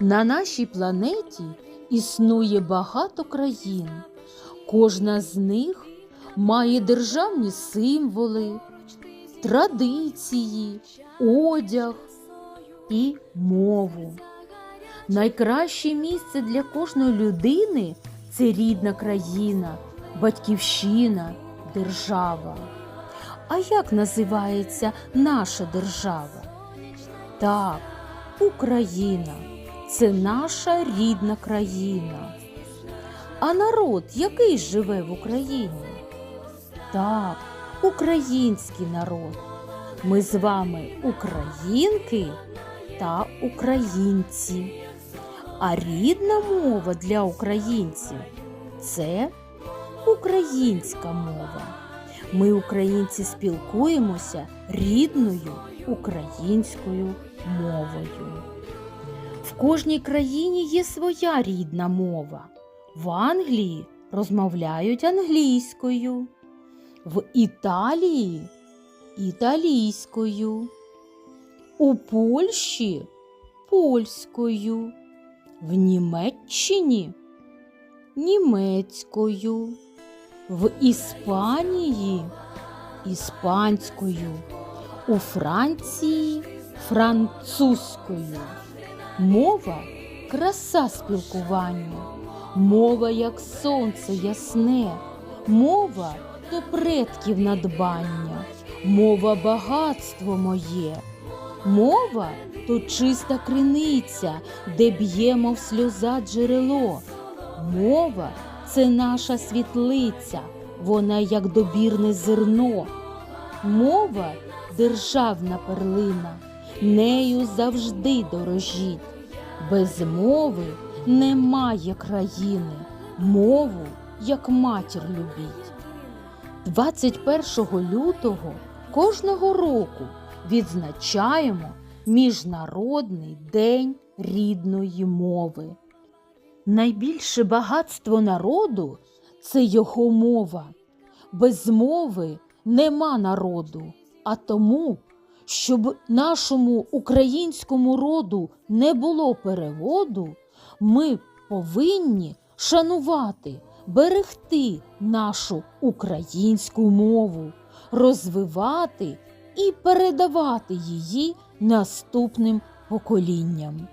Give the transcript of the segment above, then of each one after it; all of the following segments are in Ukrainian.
На нашій планеті існує багато країн. Кожна з них має державні символи, традиції, одяг і мову. Найкраще місце для кожної людини це рідна країна, батьківщина, держава. А як називається наша держава? Так, Україна це наша рідна країна. А народ, який живе в Україні? Так, український народ. Ми з вами українки та українці. А рідна мова для українців це українська мова. Ми, українці, спілкуємося рідною українською мовою. В кожній країні є своя рідна мова. В Англії розмовляють англійською, в Італії італійською, у Польщі польською, в Німеччині німецькою, в Іспанії іспанською, у Франції французькою. Мова краса спілкування, мова як сонце ясне, мова то предків надбання, мова багатство моє, мова то чиста криниця, де б'є, мов сльоза джерело. Мова це наша світлиця, вона як добірне зерно. Мова державна перлина, нею завжди дорожіть. Без мови немає країни, мову як матір любіть. 21 лютого кожного року відзначаємо Міжнародний день рідної мови. Найбільше багатство народу це його мова. Без мови нема народу, а тому, щоб нашому українському роду не було переводу, ми повинні шанувати, берегти нашу українську мову, розвивати і передавати її наступним поколінням.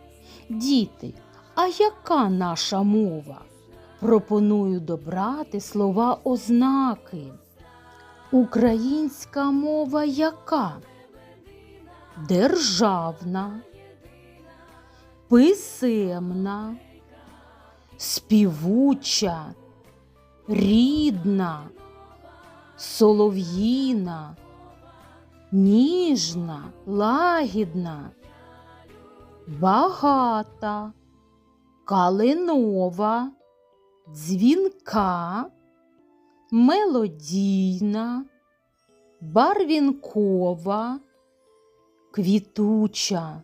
Діти, а яка наша мова? Пропоную добрати слова ознаки. Українська мова яка? Державна, писемна, співуча, рідна, солов'їна, ніжна, лагідна, багата, калинова, дзвінка, мелодійна, барвінкова, квітуча.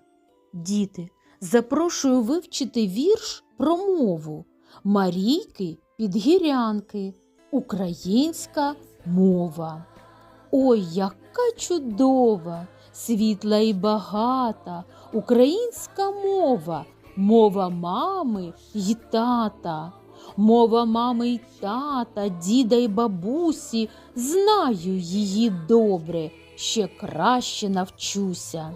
Діти, запрошую вивчити вірш про мову Марійки Підгірянки. Українська мова. Ой, яка чудова, світла і багата українська мова, мова мами й тата. Мова мами й тата, діда й бабусі, знаю її добре, ще краще навчуся.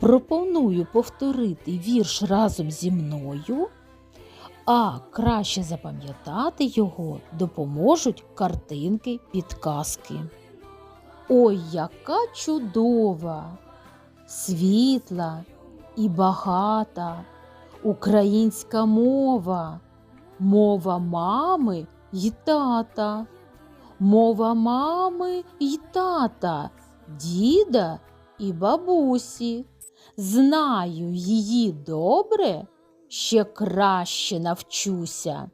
Пропоную повторити вірш разом зі мною, а краще запам'ятати його допоможуть картинки підказки. Ой, яка чудова, світла і багата українська мова, мова мами й тата, мова мами й тата, діда і бабусі. Знаю її добре, ще краще навчуся.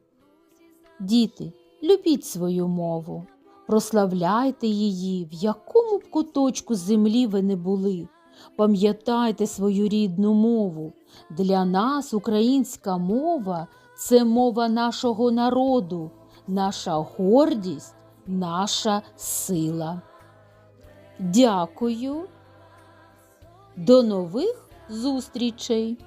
Діти, любіть свою мову, прославляйте її, в якому б куточку землі ви не були. Пам'ятайте свою рідну мову. Для нас українська мова це мова нашого народу, наша гордість, наша сила. Дякую. До нових зустрічей!